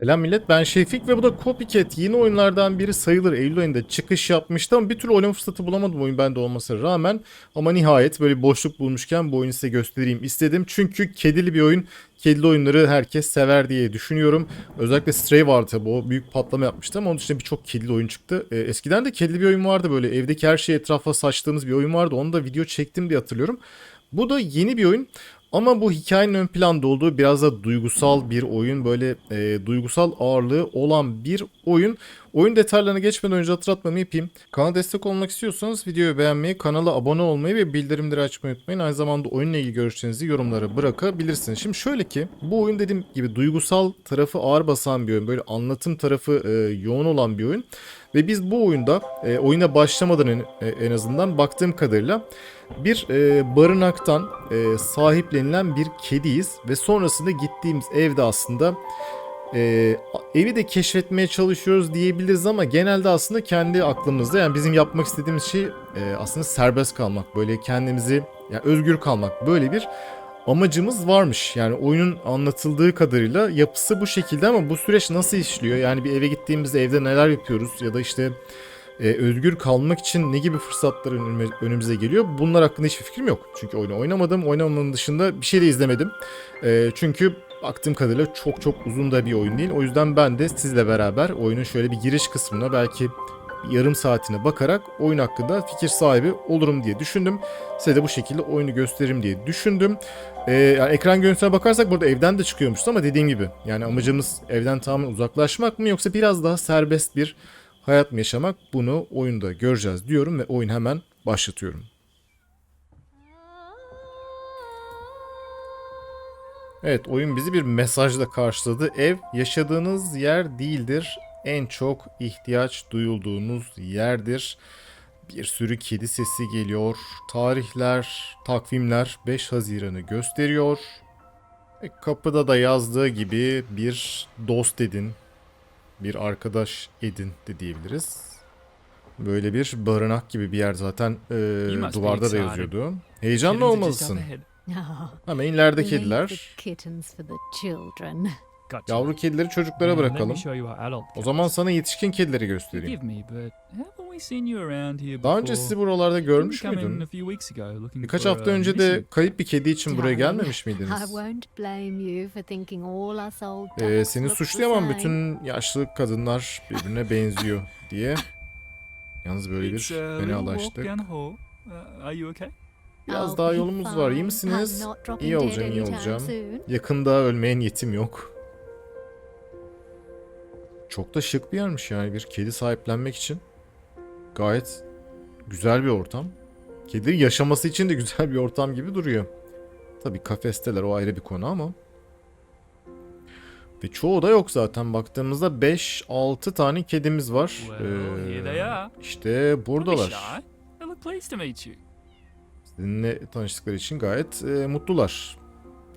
Selam millet ben Şefik ve bu da Copycat. Yeni oyunlardan biri sayılır. Eylül ayında çıkış yapmıştı ama bir türlü oynama fırsatı bulamadım oyun bende olmasına rağmen. Ama nihayet böyle boşluk bulmuşken bu oyunu size göstereyim istedim. Çünkü kedili bir oyun kedili oyunları herkes sever diye düşünüyorum. Özellikle Stray vardı tabi o büyük patlama yapmıştı ama onun dışında birçok kedili oyun çıktı. Ee, eskiden de kedili bir oyun vardı böyle evdeki her şeyi etrafa saçtığımız bir oyun vardı. Onu da video çektim diye hatırlıyorum. Bu da yeni bir oyun ama bu hikayenin ön planda olduğu biraz da duygusal bir oyun. Böyle e, duygusal ağırlığı olan bir oyun. Oyun detaylarına geçmeden önce hatırlatmamı yapayım. Kanala destek olmak istiyorsanız videoyu beğenmeyi, kanala abone olmayı ve bildirimleri açmayı unutmayın. Aynı zamanda oyunla ilgili görüşlerinizi yorumlara bırakabilirsiniz. Şimdi şöyle ki bu oyun dediğim gibi duygusal tarafı ağır basan bir oyun. Böyle anlatım tarafı e, yoğun olan bir oyun. Ve biz bu oyunda e, oyuna başlamadan en, e, en azından baktığım kadarıyla bir e, barınaktan e, sahiplenilen bir kediyiz. Ve sonrasında gittiğimiz evde aslında e, evi de keşfetmeye çalışıyoruz diyebiliriz ama genelde aslında kendi aklımızda yani bizim yapmak istediğimiz şey e, aslında serbest kalmak. Böyle kendimizi yani özgür kalmak. Böyle bir amacımız varmış. Yani oyunun anlatıldığı kadarıyla yapısı bu şekilde ama bu süreç nasıl işliyor? Yani bir eve gittiğimizde evde neler yapıyoruz ya da işte e, özgür kalmak için ne gibi fırsatlar önümüze geliyor? Bunlar hakkında hiçbir fikrim yok. Çünkü oyunu oynamadım. Oynamamanın dışında bir şey de izlemedim. E, çünkü baktığım kadarıyla çok çok uzun da bir oyun değil. O yüzden ben de sizle beraber oyunun şöyle bir giriş kısmına belki yarım saatine bakarak oyun hakkında fikir sahibi olurum diye düşündüm. Size de bu şekilde oyunu gösteririm diye düşündüm. Ee, yani ekran görüntüsüne bakarsak burada evden de çıkıyormuş ama dediğim gibi yani amacımız evden tamamen uzaklaşmak mı yoksa biraz daha serbest bir hayat mı yaşamak bunu oyunda göreceğiz diyorum ve oyun hemen başlatıyorum. Evet oyun bizi bir mesajla karşıladı. Ev yaşadığınız yer değildir. En çok ihtiyaç duyulduğunuz yerdir. Bir sürü kedi sesi geliyor. Tarihler, takvimler 5 Haziran'ı gösteriyor. E, kapıda da yazdığı gibi bir dost edin, bir arkadaş edin de diyebiliriz. Böyle bir barınak gibi bir yer zaten e, duvarda da yazıyordu. Heyecanlı olmalısın. leave the kediler. Yavru kedileri çocuklara bırakalım. O zaman sana yetişkin kedileri göstereyim. Daha önce sizi buralarda görmüş müydün? Birkaç hafta a önce de kayıp bir kedi için buraya gelmemiş miydiniz? Ee, seni suçlayamam bütün yaşlı kadınlar birbirine benziyor diye. Yalnız böyle bir little walk fenalaştık. Uh? Biraz daha yolumuz var. İyi misiniz? İyi olacağım, iyi olacağım. Yakında ölmeye niyetim yok. Çok da şık bir yermiş yani bir kedi sahiplenmek için. Gayet güzel bir ortam. Kedilerin yaşaması için de güzel bir ortam gibi duruyor. Tabii kafesteler o ayrı bir konu ama. Ve çoğu da yok zaten. Baktığımızda 5-6 tane kedimiz var. Are. işte buradalar. Sizinle tanıştıkları için gayet e, mutlular.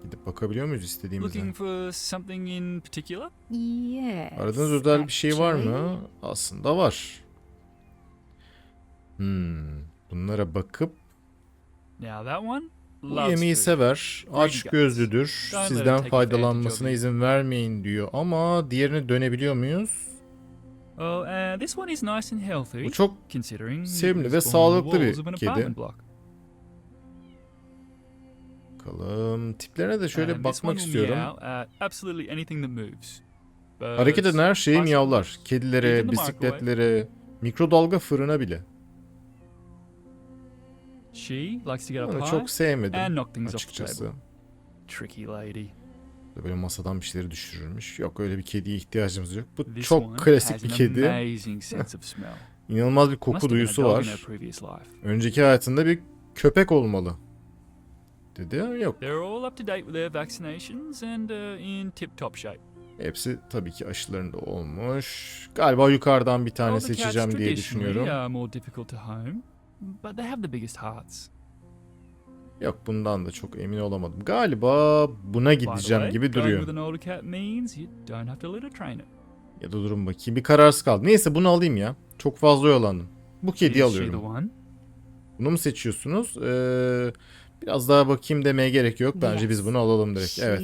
Gidip bakabiliyor muyuz istediğimize? Looking for something in particular? Yes, Aradığınız özel bir şey var mı? Aslında var. Hmm, bunlara bakıp Now that one bu yemeği sever, aç gözlüdür, sizden faydalanmasına izin vermeyin diyor ama diğerine dönebiliyor muyuz? Uh, this one is nice and healthy. Bu çok sevimli ve sağlıklı bir kedi. Bakalım. Tiplerine de şöyle this bakmak istiyorum. moves. Hareket eden her şeyi miyavlar. Kedilere, bisikletlere, mikrodalga fırına bile. She likes to get up Onu çok sevmedim açıkçası. Tricky lady. Böyle masadan bir şeyleri düşürürmüş. Yok öyle bir kediye ihtiyacımız yok. Bu çok klasik bir kedi. İnanılmaz bir koku duyusu var. Önceki hayatında bir köpek olmalı. Dedi yok. They're all up to date with their vaccinations and uh, in tip-top shape. Hepsi tabii ki aşılarında olmuş. Galiba yukarıdan bir tane seçeceğim diye düşünüyorum. more difficult to home, but they have the biggest hearts. Yok bundan da çok emin olamadım. Galiba buna gideceğim gibi duruyor. Ya da durun bakayım. Bir kararsız kaldım. Neyse bunu alayım ya. Çok fazla oyalandım. Bu kediyi alıyorum. Bunu mu seçiyorsunuz? Ee, Biraz daha bakayım demeye gerek yok. Bence biz bunu alalım direkt. Evet.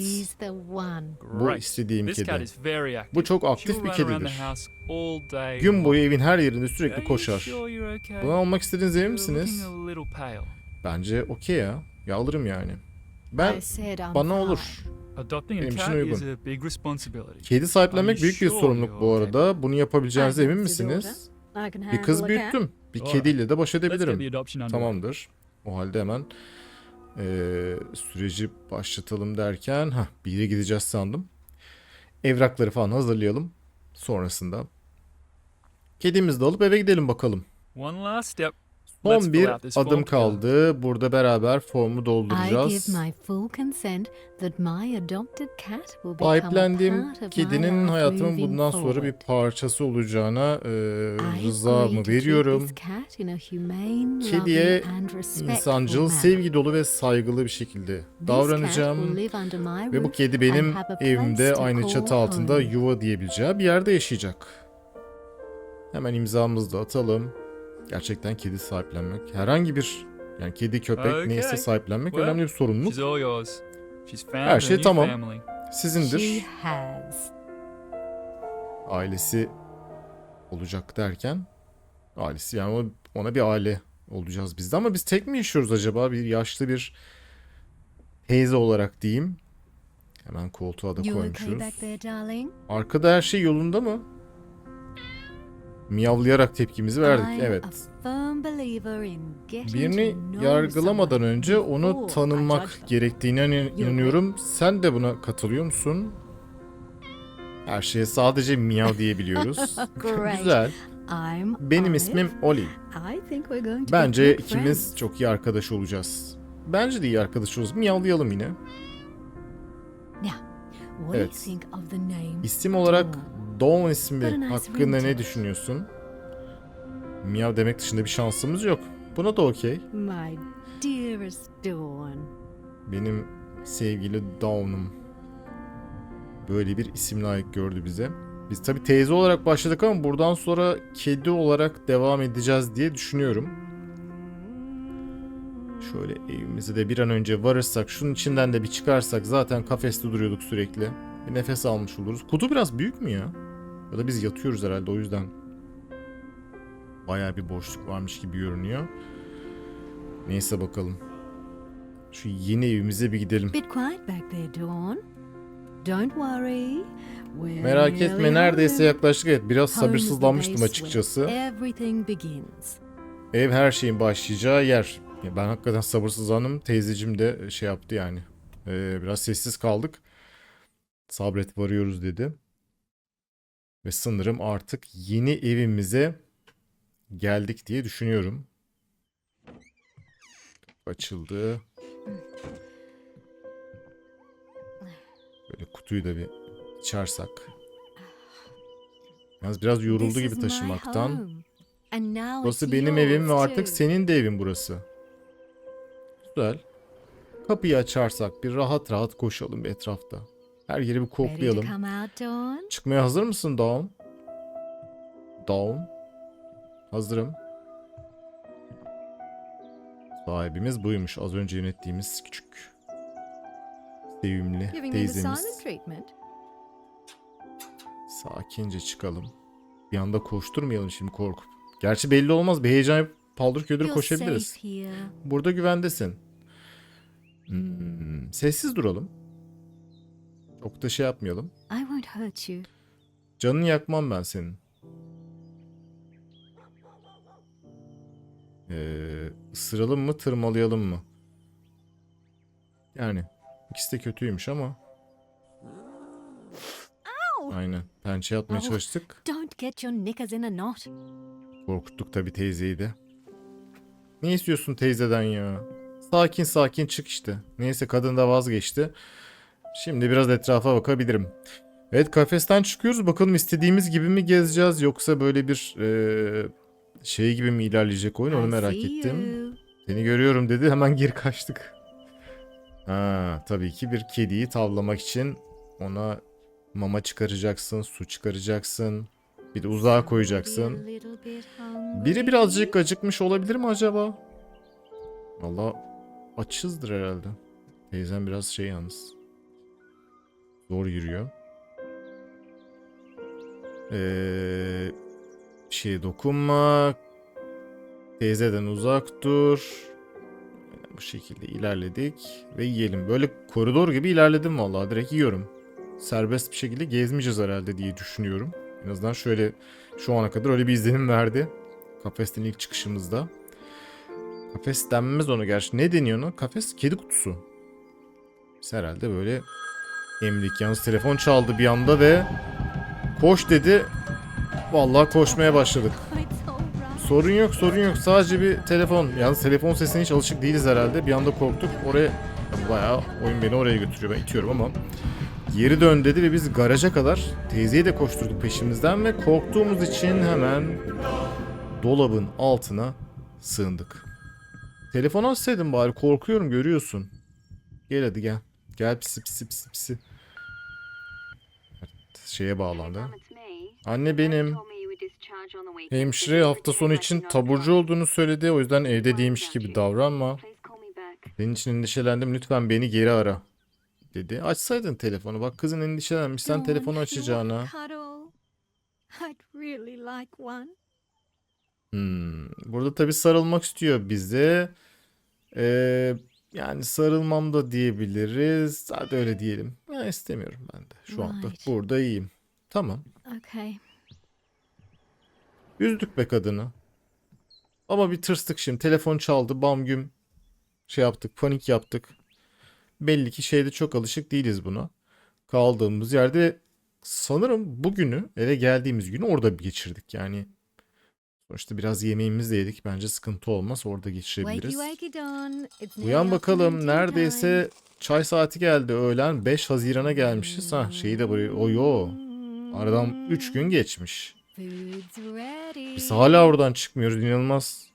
Bu istediğim kedi. Bu çok aktif bir kedidir. Gün boyu evin her yerinde sürekli koşar. Bunu almak istediğinize emin misiniz? Bence okey ya. Ya alırım yani. Ben bana olur. Benim için uygun. Kedi sahiplenmek büyük bir sorumluluk bu arada. Bunu yapabileceğinize emin misiniz? Bir kız büyüttüm. Bir kediyle de baş edebilirim. Tamamdır. O halde hemen eee, süreci başlatalım derken ha bir yere gideceğiz sandım. Evrakları falan hazırlayalım. Sonrasında kedimizi de alıp eve gidelim bakalım. One last step. Son bir adım kaldı. Burada beraber formu dolduracağız. Sahiplendiğim kedinin hayatımın bundan sonra bir parçası olacağına e, rızamı veriyorum. Kediye İnsancıl, sevgi dolu ve saygılı bir şekilde davranacağım. Ve bu kedi benim evimde aynı çatı altında yuva diyebileceği bir yerde yaşayacak. Hemen imzamızı da atalım. Gerçekten kedi sahiplenmek herhangi bir yani kedi köpek Okay. neyse sahiplenmek Well, önemli bir sorumluluk. She's all yours. She's found Her şey tamam. family. Sizindir. She has. Ailesi olacak derken ailesi yani ona bir aile olacağız biz de ama biz tek mi yaşıyoruz acaba? Bir yaşlı bir teyze olarak diyeyim. Hemen koltuğa da koymuşuz. Arkada her şey yolunda mı? Miyavlayarak tepkimizi verdik. Evet. Birini yargılamadan önce onu tanımak gerektiğine inan- inanıyorum. Sen de buna katılıyor musun? Her şeye sadece miyav diyebiliyoruz. Güzel. I'm Benim ismim Oli. Bence ikimiz çok iyi arkadaş olacağız. Bence de iyi arkadaş olacağız. Miyavlayalım yine. Evet. İsim olarak Dawn? İsmi hakkında ne düşünüyorsun? Miyav demek dışında bir şansımız yok. Buna da okey. My dearest Dawn. Benim sevgili Dawn'um böyle bir isim layık gördü bize. Biz tabi teyze olarak başladık ama buradan sonra kedi olarak devam edeceğiz diye düşünüyorum. Şöyle evimize de bir an önce varırsak, şunun içinden de bir çıkarsak zaten kafeste duruyorduk sürekli. Bir nefes almış oluruz. Kutu biraz büyük mü ya? Ya da biz yatıyoruz herhalde o yüzden. Bayağı bir boşluk varmış gibi görünüyor. Neyse bakalım. Şu yeni evimize bir gidelim. Merak etme neredeyse yaklaştık. Evet biraz sabırsızlanmıştım açıkçası. Ev her şeyin başlayacağı yer. Ben hakikaten sabırsızlandım. Teyzecim de şey yaptı yani. Ee, biraz sessiz kaldık. Sabret varıyoruz dedi. Ve sanırım artık yeni evimize geldik diye düşünüyorum. Açıldı. Böyle kutuyu da bir açarsak. Yalnız biraz yoruldu gibi taşımaktan. Burası benim evim ve artık senin de evin burası. Güzel. Kapıyı açarsak bir rahat rahat koşalım etrafta. Her yeri bir koklayalım. Çıkmaya hazır mısın Dawn? Dawn? Hazırım. Sahibimiz buymuş. Az önce yönettiğimiz küçük sevimli teyzemiz. Sakince çıkalım. Bir anda koşturmayalım şimdi korkup. Gerçi belli olmaz. Bir heyecan yapıp paldır küldür koşabiliriz. Burada güvendesin. Hmm, sessiz duralım. Çok da şey yapmayalım. I won't hurt you. Canını yakmam ben senin. Ee, ısıralım mı tırmalayalım mı? Yani ikisi de kötüymüş ama. Aynen. Pençe atmaya Oh. çalıştık. Don't get your knickers in a knot. Korkuttuk tabii teyzeyi de. Ne istiyorsun teyzeden ya? Sakin sakin çık işte. Neyse kadın da vazgeçti. Şimdi biraz etrafa bakabilirim. Evet kafesten çıkıyoruz. Bakalım istediğimiz gibi mi gezeceğiz yoksa böyle bir eee, şey gibi mi ilerleyecek oyun onu merak ettim. Seni görüyorum dedi hemen geri kaçtık. Ha, tabii ki bir kediyi tavlamak için ona mama çıkaracaksın, su çıkaracaksın. Bir de uzağa koyacaksın. Biri birazcık acıkmış olabilir mi acaba? Valla açızdır herhalde. Teyzem biraz şey yalnız. Zor yürüyor. Ee, bir şeye dokunma. Teyzeden uzak dur. Bu şekilde ilerledik ve yiyelim. Böyle koridor gibi ilerledim vallahi direkt yiyorum. Serbest bir şekilde gezmeyeceğiz herhalde diye düşünüyorum. En azından şöyle şu ana kadar öyle bir izlenim verdi. Kafesten ilk çıkışımızda. Kafes denmez ona gerçi. Ne deniyor ona? Kafes kedi kutusu. Biz herhalde böyle emlik. Yalnız telefon çaldı bir anda ve koş dedi. Vallahi koşmaya başladık. Sorun yok sorun yok. Sadece bir telefon. Yalnız telefon sesine hiç alışık değiliz herhalde. Bir anda korktuk. Oraya bayağı oyun beni oraya götürüyor. Ben itiyorum ama. Geri dön dedi ve biz garaja kadar teyzeyi de koşturduk peşimizden ve korktuğumuz için hemen dolabın altına sığındık. Telefon açsaydın bari korkuyorum görüyorsun. Gel hadi gel. Gel pisi pisi pisi pisi. Şeye bağlandı. Anne benim. Hemşire hafta sonu için taburcu olduğunu söyledi. O yüzden evde değilmiş gibi davranma. Senin için endişelendim. Lütfen beni geri ara. Dedi. Açsaydın telefonu. Bak kızın endişelenmiş. Sen telefonu açacağına. Hmm. Burada tabii sarılmak istiyor bize. Ee, yani sarılmam da diyebiliriz. Hadi öyle diyelim. Ben istemiyorum ben de. Şu anda Right. burada iyiyim. Tamam. Okay. Üzdük be kadını. Ama bir tırstık şimdi. Telefon çaldı. Bam güm şey yaptık. Panik yaptık. Belli ki şeyde çok alışık değiliz buna. Kaldığımız yerde sanırım bugünü eve geldiğimiz günü orada geçirdik. Yani sonuçta biraz yemeğimizi de yedik. Bence sıkıntı olmaz. Orada geçirebiliriz. Uyan bakalım. Neredeyse çay saati geldi öğlen. 5 Haziran'a gelmişiz. Ha şeyi de buraya. O yo. Aradan 3 gün geçmiş. Biz hala oradan çıkmıyoruz inanılmaz.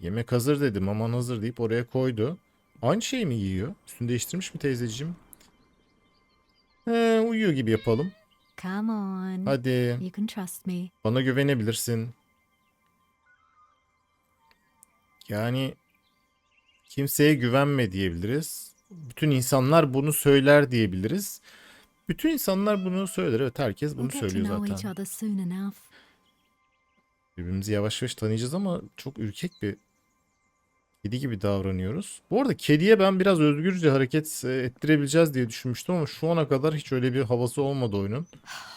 Yemek hazır dedim aman hazır deyip oraya koydu. Aynı şeyi mi yiyor? Üstünü değiştirmiş mi teyzeciğim? He, uyuyor gibi yapalım. Come on. Hadi You can trust me. bana güvenebilirsin. Yani kimseye güvenme diyebiliriz. Bütün insanlar bunu söyler diyebiliriz. Bütün insanlar bunu söyler. Evet herkes bunu söylüyor zaten. Birbirimizi yavaş yavaş tanıyacağız ama çok ürkek bir kedi gibi davranıyoruz. Bu arada kediye ben biraz özgürce hareket e, ettirebileceğiz diye düşünmüştüm ama şu ana kadar hiç öyle bir havası olmadı oyunun.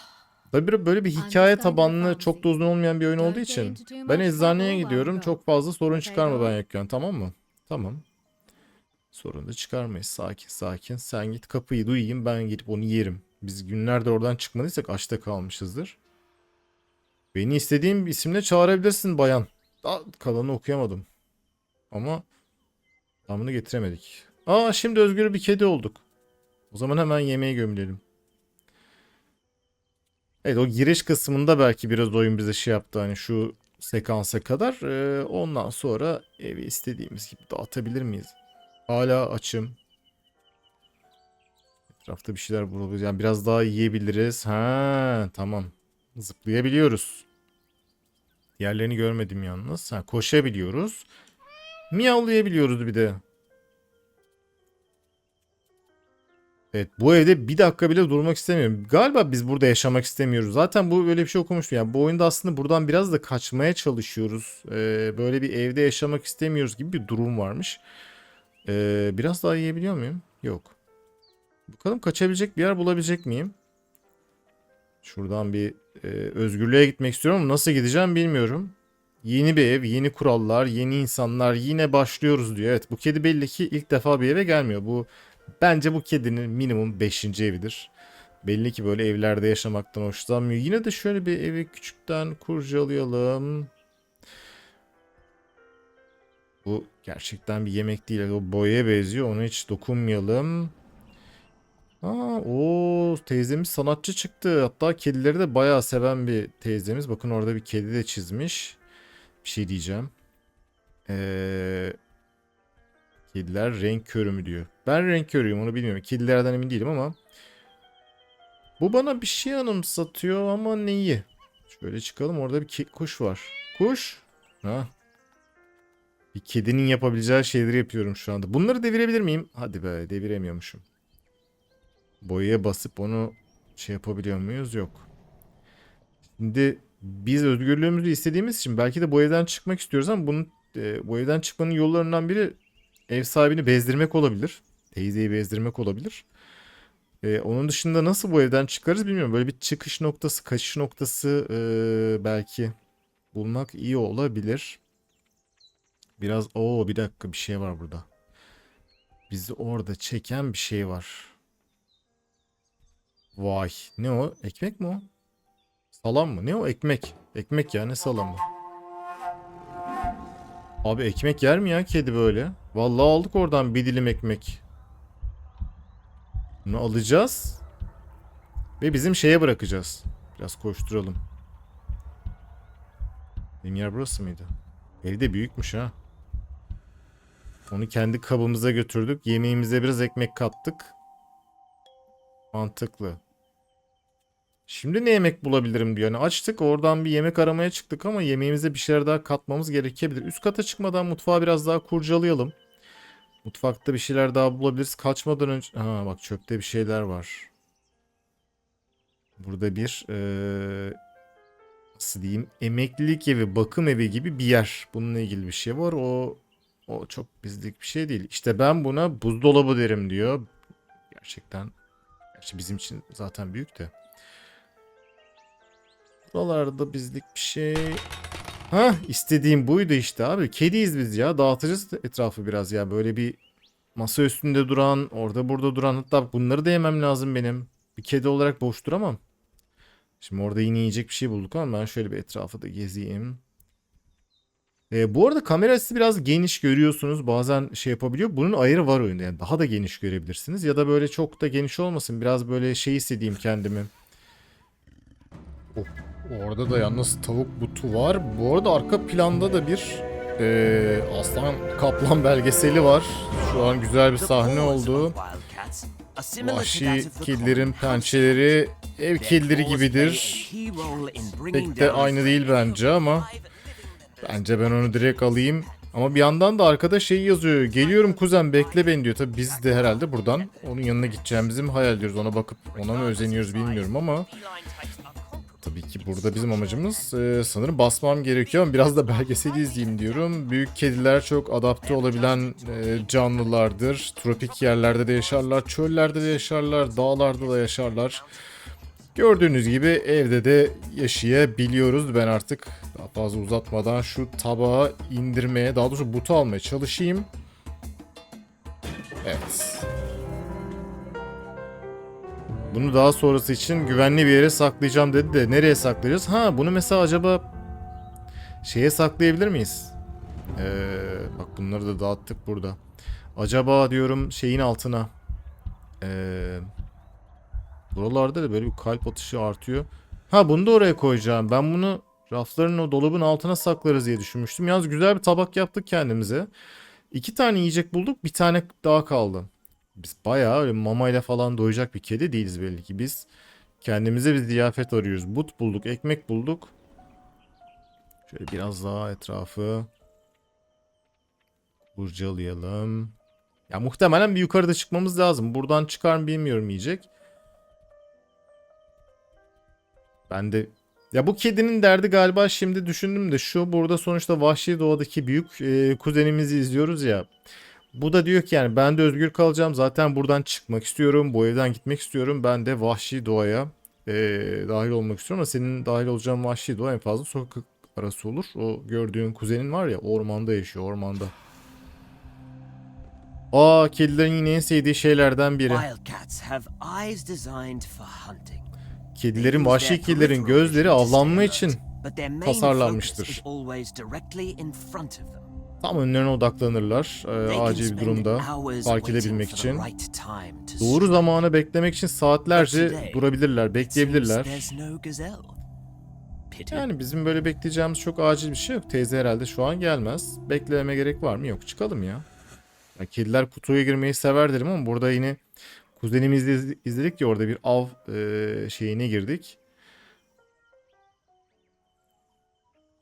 Tabii bir- böyle bir hikaye tabanlı çok da uzun olmayan bir oyun olduğu için ben eczaneye gidiyorum çok fazla sorun çıkarma ben yokken tamam mı? Tamam. Sorun da çıkarmayız sakin sakin sen git kapıyı duyayım ben gidip onu yerim. Biz günlerdir oradan çıkmadıysak açta kalmışızdır. Beni istediğim bir isimle çağırabilirsin bayan. Aa, kalanı okuyamadım. Ama tamamını getiremedik. Aa şimdi özgür bir kedi olduk. O zaman hemen yemeğe gömülelim. Evet o giriş kısmında belki biraz oyun bize şey yaptı hani şu sekansa kadar. Ee, ondan sonra evi istediğimiz gibi dağıtabilir miyiz? Hala açım. Etrafta bir şeyler bulabiliriz. Yani biraz daha yiyebiliriz. Ha tamam. Zıplayabiliyoruz. Diğerlerini görmedim yalnız. Ha, koşabiliyoruz. Miyavlayabiliyoruz bir de. Evet bu evde bir dakika bile durmak istemiyorum. Galiba biz burada yaşamak istemiyoruz. Zaten bu böyle bir şey okumuştum. Yani bu oyunda aslında buradan biraz da kaçmaya çalışıyoruz. Ee, böyle bir evde yaşamak istemiyoruz gibi bir durum varmış. Ee, biraz daha yiyebiliyor muyum? Yok. Bakalım kaçabilecek bir yer bulabilecek miyim? Şuradan bir e, özgürlüğe gitmek istiyorum ama nasıl gideceğim bilmiyorum. Yeni bir ev, yeni kurallar, yeni insanlar yine başlıyoruz diyor. Evet bu kedi belli ki ilk defa bir eve gelmiyor. Bu bence bu kedinin minimum 5. evidir. Belli ki böyle evlerde yaşamaktan hoşlanmıyor. Yine de şöyle bir evi küçükten kurcalayalım. Bu gerçekten bir yemek değil. O boyaya benziyor. Ona hiç dokunmayalım. Aa, o teyzemiz sanatçı çıktı. Hatta kedileri de bayağı seven bir teyzemiz. Bakın orada bir kedi de çizmiş. Bir şey diyeceğim. Ee, kediler renk körü mü diyor. Ben renk körüyüm onu bilmiyorum. Kedilerden emin değilim ama. Bu bana bir şey anımsatıyor ama neyi? Şöyle çıkalım orada bir kuş var. Kuş. Ha. Bir kedinin yapabileceği şeyleri yapıyorum şu anda. Bunları devirebilir miyim? Hadi be deviremiyormuşum. Boyaya basıp onu şey yapabiliyor muyuz? Yok. Şimdi biz özgürlüğümüzü istediğimiz için belki de bu evden çıkmak istiyoruz ama bunun e, bu evden çıkmanın yollarından biri ev sahibini bezdirmek olabilir. Teyzeyi bezdirmek olabilir. E, onun dışında nasıl bu evden çıkarız bilmiyorum. Böyle bir çıkış noktası, kaçış noktası e, belki bulmak iyi olabilir. Biraz o bir dakika bir şey var burada. Bizi orada çeken bir şey var. Vay. Ne o? Ekmek mi o? Salam mı? Ne o? Ekmek. Ekmek ya ne salamı? Abi ekmek yer mi ya kedi böyle? Vallahi aldık oradan bir dilim ekmek. Bunu alacağız. Ve bizim şeye bırakacağız. Biraz koşturalım. Benim yer burası mıydı? Ev de büyükmüş ha. Onu kendi kabımıza götürdük. Yemeğimize biraz ekmek kattık. Mantıklı. Şimdi ne yemek bulabilirim diyor. Yani açtık oradan bir yemek aramaya çıktık ama yemeğimize bir şeyler daha katmamız gerekebilir. Üst kata çıkmadan mutfağı biraz daha kurcalayalım. Mutfakta bir şeyler daha bulabiliriz. Kaçmadan önce... Ha bak çöpte bir şeyler var. Burada bir... eee, nasıl diyeyim? Emeklilik evi, bakım evi gibi bir yer. Bununla ilgili bir şey var. O o çok bizlik bir şey değil. İşte ben buna buzdolabı derim diyor. Gerçekten. Gerçi bizim için zaten büyük de. Buralarda bizlik bir şey. Ha istediğim buydu işte abi. Kediyiz biz ya. Dağıtacağız etrafı biraz ya. Böyle bir masa üstünde duran, orada burada duran. Hatta bunları da yemem lazım benim. Bir kedi olarak boş duramam. Şimdi orada yine yiyecek bir şey bulduk ama ben şöyle bir etrafı da gezeyim. Ee, bu arada kamera açısı biraz geniş görüyorsunuz. Bazen şey yapabiliyor. Bunun ayarı var oyunda. Yani daha da geniş görebilirsiniz. Ya da böyle çok da geniş olmasın. Biraz böyle şey hissedeyim kendimi. Oh, orada da yalnız tavuk butu var. Bu arada arka planda da bir ee, aslan kaplan belgeseli var. Şu an güzel bir sahne oldu. Vahşi kedilerin pençeleri ev kedileri gibidir. Pek de aynı değil bence ama bence ben onu direkt alayım. Ama bir yandan da arkada şey yazıyor. Geliyorum kuzen bekle beni diyor. Tabi biz de herhalde buradan onun yanına gideceğimizi mi hayal ediyoruz. Ona bakıp ona mı özeniyoruz bilmiyorum ama tabii ki burada bizim amacımız e, sanırım basmam gerekiyor ama biraz da belgeseli izleyeyim diyorum. Büyük kediler çok adapte olabilen e, canlılardır. Tropik yerlerde de yaşarlar, çöllerde de yaşarlar, dağlarda da yaşarlar. Gördüğünüz gibi evde de yaşayabiliyoruz. Ben artık daha fazla uzatmadan şu tabağı indirmeye, daha doğrusu butu almaya çalışayım. Evet. Bunu daha sonrası için güvenli bir yere saklayacağım dedi de nereye saklayacağız? Ha bunu mesela acaba şeye saklayabilir miyiz? Ee, bak bunları da dağıttık burada. Acaba diyorum şeyin altına. Ee, buralarda da böyle bir kalp atışı artıyor. Ha bunu da oraya koyacağım. Ben bunu rafların o dolabın altına saklarız diye düşünmüştüm. Yalnız güzel bir tabak yaptık kendimize. İki tane yiyecek bulduk. Bir tane daha kaldı. Biz bayağı öyle mamayla falan doyacak bir kedi değiliz belli ki. Biz kendimize bir ziyafet arıyoruz. But bulduk, ekmek bulduk. Şöyle biraz daha etrafı kurcalayalım. Ya muhtemelen bir yukarıda çıkmamız lazım. Buradan çıkar mı bilmiyorum yiyecek. Ben de ya bu kedinin derdi galiba şimdi düşündüm de şu burada sonuçta vahşi doğadaki büyük e, kuzenimizi izliyoruz ya. Bu da diyor ki yani ben de özgür kalacağım. Zaten buradan çıkmak istiyorum. Bu evden gitmek istiyorum. Ben de vahşi doğaya e, dahil olmak istiyorum. Ama senin dahil olacağın vahşi doğa en fazla sokak arası olur. O gördüğün kuzenin var ya ormanda yaşıyor ormanda. Aa kedilerin yine en sevdiği şeylerden biri. Kedilerin vahşi kedilerin gözleri avlanma için tasarlanmıştır. Tam önlerine odaklanırlar e, acil bir durumda fark edebilmek için. Doğru zamanı beklemek için saatlerce durabilirler, bekleyebilirler. Yani bizim böyle bekleyeceğimiz çok acil bir şey yok. Teyze herhalde şu an gelmez. Beklememe gerek var mı? Yok. Çıkalım ya. ya kediler kutuya girmeyi sever derim ama burada yine kuzenimizle iz- izledik ya orada bir av e, şeyine girdik.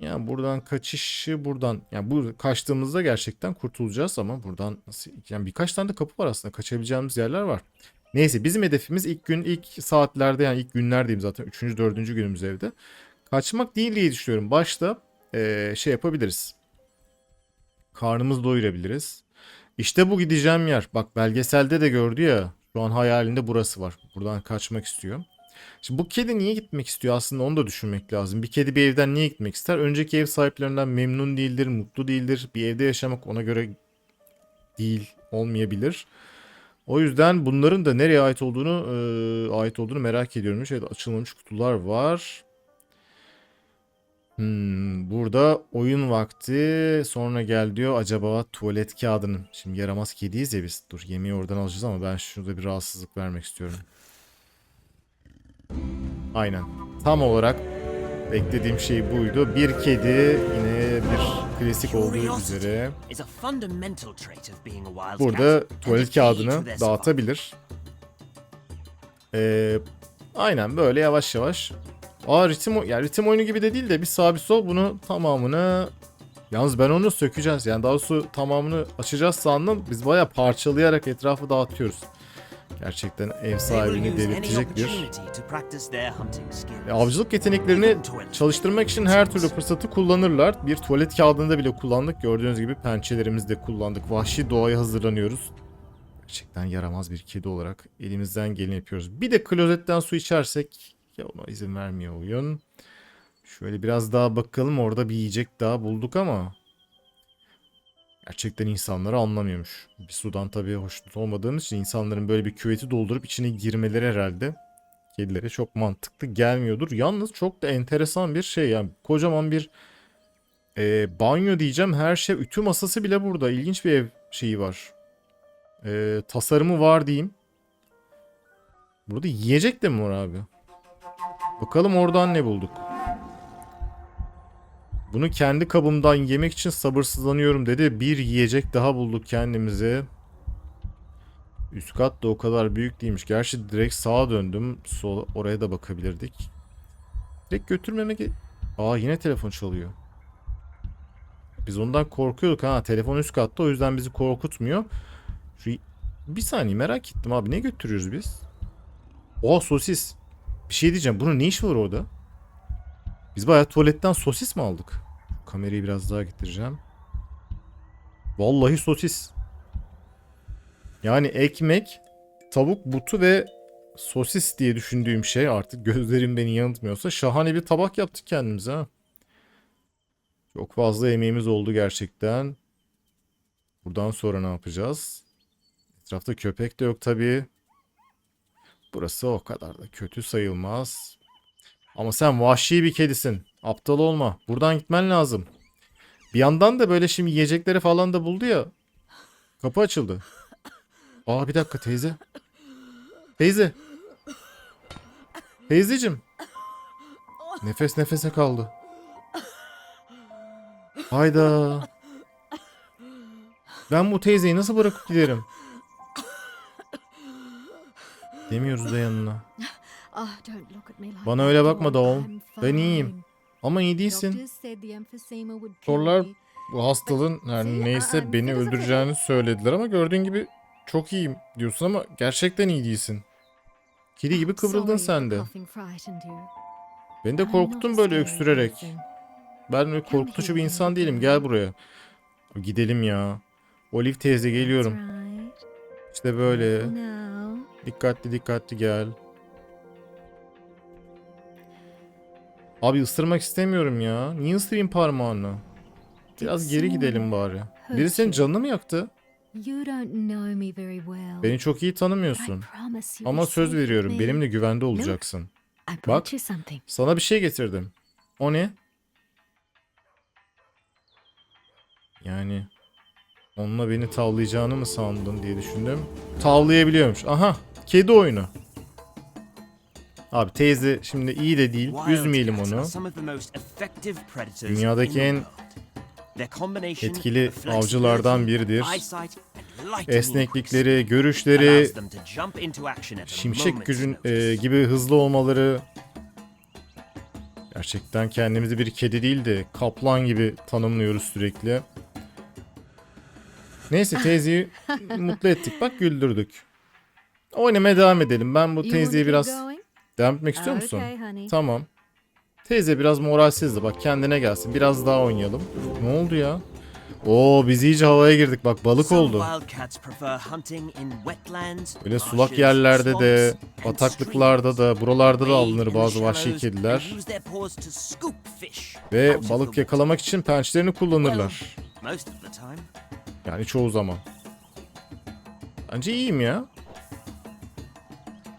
Yani buradan kaçışı buradan yani bu kaçtığımızda gerçekten kurtulacağız ama buradan nasıl yani birkaç tane de kapı var aslında kaçabileceğimiz yerler var. Neyse bizim hedefimiz ilk gün ilk saatlerde yani ilk günlerdeyim zaten 3. 4. günümüz evde. Kaçmak değil diye düşünüyorum. Başta eee, şey yapabiliriz. Karnımızı doyurabiliriz. İşte bu gideceğim yer. Bak belgeselde de gördü ya. Şu an hayalinde burası var. Buradan kaçmak istiyor. Şimdi bu kedi niye gitmek istiyor aslında onu da düşünmek lazım. Bir kedi bir evden niye gitmek ister? Önceki ev sahiplerinden memnun değildir, mutlu değildir. Bir evde yaşamak ona göre değil, olmayabilir. O yüzden bunların da nereye ait olduğunu e, ait olduğunu merak ediyorum. Evet açılmamış kutular var. Hmm, burada oyun vakti sonra gel diyor. Acaba tuvalet kağıdının. Şimdi yaramaz kediyiz ya biz. Dur yemeği oradan alacağız ama ben şurada bir rahatsızlık vermek istiyorum. Aynen. Tam olarak beklediğim şey buydu. Bir kedi yine bir klasik olduğu üzere burada tuvalet kağıdını dağıtabilir. Ee, aynen böyle yavaş yavaş. Aa ritim, yani ritim oyunu gibi de değil de bir sağ bir sol bunu tamamını Yalnız ben onu sökeceğiz. Yani daha doğrusu tamamını açacağız sandım. Biz baya parçalayarak etrafı dağıtıyoruz. Gerçekten ev sahibini delirtecek bir. E, avcılık yeteneklerini çalıştırmak için her türlü fırsatı kullanırlar. Bir tuvalet kağıdında bile kullandık. Gördüğünüz gibi pençelerimizi de kullandık. Vahşi doğaya hazırlanıyoruz. Gerçekten yaramaz bir kedi olarak elimizden geleni yapıyoruz. Bir de klozetten su içersek ya ona izin vermiyor oyun. Şöyle biraz daha bakalım. Orada bir yiyecek daha bulduk ama gerçekten insanları anlamıyormuş. Bir sudan tabii hoşnut olmadığımız için insanların böyle bir küveti doldurup içine girmeleri herhalde kedilere çok mantıklı gelmiyordur. Yalnız çok da enteresan bir şey yani kocaman bir e, banyo diyeceğim her şey ütü masası bile burada ilginç bir ev şeyi var. E, tasarımı var diyeyim. Burada yiyecek de mi var abi? Bakalım oradan ne bulduk. Bunu kendi kabımdan yemek için sabırsızlanıyorum dedi. Bir yiyecek daha bulduk kendimize. Üst kat da o kadar büyük değilmiş. Gerçi direkt sağa döndüm. Sol oraya da bakabilirdik. Direkt götürmemek... Aa yine telefon çalıyor. Biz ondan korkuyorduk ha. Telefon üst katta o yüzden bizi korkutmuyor. Şu bir saniye merak ettim abi. Ne götürüyoruz biz? Oha sosis. Bir şey diyeceğim. Bunun ne işi var orada? Biz bayağı tuvaletten sosis mi aldık? Kamerayı biraz daha getireceğim. Vallahi sosis. Yani ekmek, tavuk butu ve sosis diye düşündüğüm şey artık gözlerim beni yanıltmıyorsa şahane bir tabak yaptık kendimize. Çok fazla yemeğimiz oldu gerçekten. Buradan sonra ne yapacağız? Etrafta köpek de yok tabii. Burası o kadar da kötü sayılmaz. Ama sen vahşi bir kedisin. Aptal olma. Buradan gitmen lazım. Bir yandan da böyle şimdi yiyecekleri falan da buldu ya. Kapı açıldı. Aa bir dakika teyze. Teyze. Teyzeciğim. Nefes nefese kaldı. Hayda. Ben bu teyzeyi nasıl bırakıp giderim? Demiyoruz da yanına. Like Bana öyle bakma Dawn. Ben iyiyim. Ama iyi değilsin. Doktorlar bu hastalığın her See, neyse beni öldüreceğini söylediler ama gördüğün gibi çok iyiyim diyorsun ama gerçekten iyi değilsin. Kedi gibi kıvrıldın sen de. Beni de korkuttun böyle öksürerek. Ben öyle korkutucu bir insan değilim. Gel buraya. Gidelim ya. Olive teyze geliyorum. İşte böyle. Dikkatli dikkatli gel. Abi ısırmak istemiyorum ya. Niye ısırayım parmağını? Biraz geri gidelim bari. Biri senin canını mı yaktı? Beni çok iyi tanımıyorsun. Ama söz veriyorum benimle güvende olacaksın. Bak. Sana bir şey getirdim. O ne? Yani onunla beni tavlayacağını mı sandın diye düşündüm. Tavlayabiliyormuş. Aha, kedi oyunu. Abi teyze şimdi iyi de değil. Üzmeyelim onu. Dünyadaki en etkili avcılardan biridir. Esneklikleri, görüşleri, şimşek gücün e, gibi hızlı olmaları Gerçekten kendimizi bir kedi değil de kaplan gibi tanımlıyoruz sürekli. Neyse teyzeyi mutlu ettik. Bak güldürdük. Oynamaya devam edelim. Ben bu keep biraz? Devam etmek istiyor musun? Tamam. Teyze biraz moralsizdi. Bak kendine gelsin. Biraz daha oynayalım. Ne oldu ya? Oo biz iyice havaya girdik. Bak balık oldu. Böyle sulak yerlerde de, bataklıklarda da, buralarda da alınır bazı vahşi kediler. Ve balık yakalamak için pençelerini kullanırlar. Yani çoğu zaman. Bence iyiyim ya.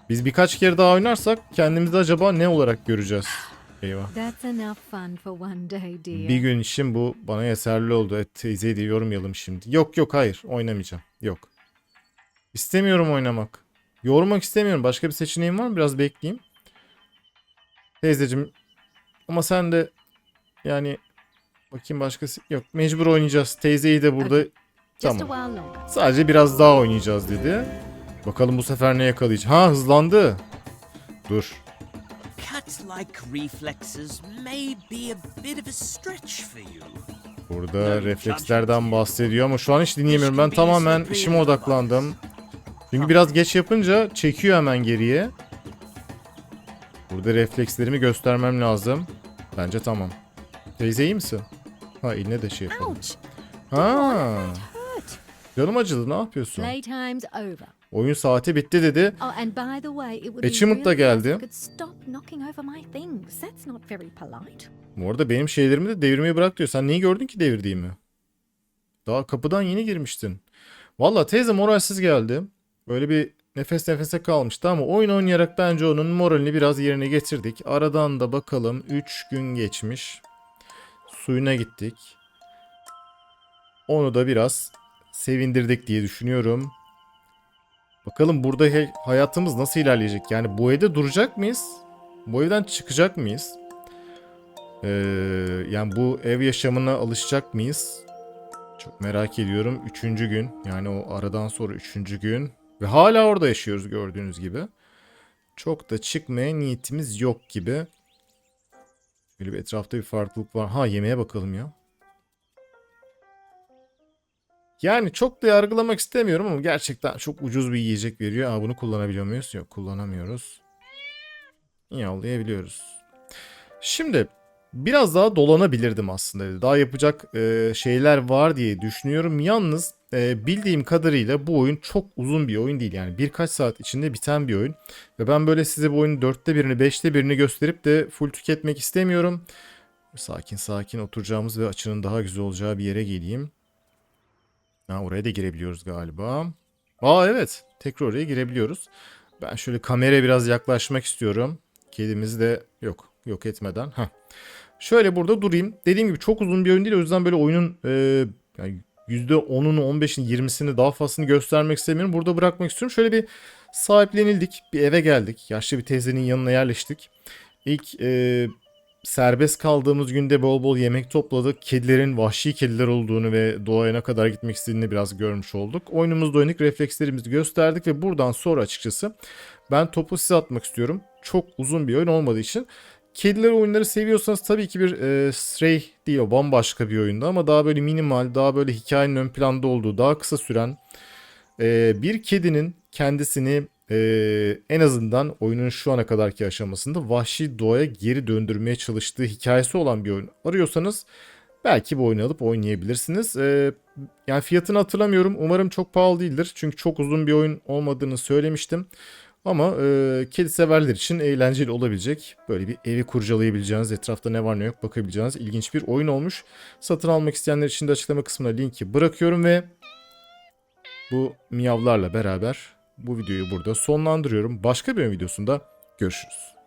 Biz birkaç kere daha oynarsak kendimizi acaba ne olarak göreceğiz? Eyvah. Bir gün için bu bana yeterli oldu. Et teyzeyi de yormayalım şimdi. Yok yok hayır oynamayacağım. Yok. İstemiyorum oynamak. Yormak istemiyorum. Başka bir seçeneğim var mı? Biraz bekleyeyim. Teyzeciğim. Ama sen de yani bakayım başkası yok. Mecbur oynayacağız. Teyzeyi de burada tamam. Sadece biraz daha oynayacağız dedi. Bakalım bu sefer ne yakalayacak. Ha hızlandı. Dur. Cat-like reflexes may be a bit of a stretch for you. Burada reflekslerden bahsediyor ama şu an hiç dinleyemiyorum. Ben tamamen işime odaklandım. Çünkü biraz geç yapınca çekiyor hemen geriye. Burada reflekslerimi göstermem lazım. Bence tamam. Teyze iyi misin? Ha eline de şey yapalım. Ouch! Ha, canım acıdı ne yapıyorsun? Oyun saati bitti dedi. Oh, and by the way, it would Achievement da geldi. Bu arada benim şeylerimi de devirmeyi bırak diyor. Sen neyi gördün ki devirdiğimi? Daha kapıdan yeni girmiştin. Valla teyze moralsiz geldi. Böyle bir nefes nefese kalmıştı ama oyun oynayarak bence onun moralini biraz yerine getirdik. Aradan da bakalım 3 gün geçmiş. Suyuna gittik. Onu da biraz sevindirdik diye düşünüyorum. Bakalım burada hayatımız nasıl ilerleyecek? Yani bu evde duracak mıyız? Bu evden çıkacak mıyız? Ee, yani bu ev yaşamına alışacak mıyız? Çok merak ediyorum. Üçüncü gün yani o aradan sonra üçüncü gün ve hala orada yaşıyoruz gördüğünüz gibi. Çok da çıkmaya niyetimiz yok gibi. Böyle bir etrafta bir farklılık var. Ha yemeğe bakalım ya. Yani çok da yargılamak istemiyorum ama gerçekten çok ucuz bir yiyecek veriyor. Aa bunu kullanabiliyor muyuz? Yok kullanamıyoruz. Yavlayabiliyoruz. Şimdi biraz daha dolanabilirdim aslında. Daha yapacak e, şeyler var diye düşünüyorum. Yalnız e, bildiğim kadarıyla bu oyun çok uzun bir oyun değil. Yani birkaç saat içinde biten bir oyun. Ve ben böyle size bu oyunun dörtte birini, beşte birini gösterip de full tüketmek istemiyorum. Sakin sakin oturacağımız ve açının daha güzel olacağı bir yere geleyim. Ha, oraya da girebiliyoruz galiba. Aa evet. Tekrar oraya girebiliyoruz. Ben şöyle kameraya biraz yaklaşmak istiyorum. Kedimizi de yok. Yok etmeden. Heh. Şöyle burada durayım. Dediğim gibi çok uzun bir oyun değil. O yüzden böyle oyunun e, yani %10'unu, 15'ini, 20'sini daha fazlasını göstermek istemiyorum. Burada bırakmak istiyorum. Şöyle bir sahiplenildik. Bir eve geldik. Yaşlı bir teyzenin yanına yerleştik. İlk e, serbest kaldığımız günde bol bol yemek topladık. Kedilerin vahşi kediler olduğunu ve doğaya ne kadar gitmek istediğini biraz görmüş olduk. Oyunumuzda oynadık, reflekslerimizi gösterdik ve buradan sonra açıkçası ben topu size atmak istiyorum. Çok uzun bir oyun olmadığı için. Kediler oyunları seviyorsanız tabii ki bir e, Stray değil o bambaşka bir oyunda ama daha böyle minimal, daha böyle hikayenin ön planda olduğu, daha kısa süren e, bir kedinin kendisini e, en azından oyunun şu ana kadarki aşamasında vahşi doğaya geri döndürmeye çalıştığı hikayesi olan bir oyun arıyorsanız belki bu oyunu alıp oynayabilirsiniz. E, yani fiyatını hatırlamıyorum. Umarım çok pahalı değildir. Çünkü çok uzun bir oyun olmadığını söylemiştim. Ama e, kedi severler için eğlenceli olabilecek böyle bir evi kurcalayabileceğiniz, etrafta ne var ne yok bakabileceğiniz ilginç bir oyun olmuş. Satın almak isteyenler için de açıklama kısmına linki bırakıyorum ve bu miyavlarla beraber bu videoyu burada sonlandırıyorum. Başka bir videosunda görüşürüz.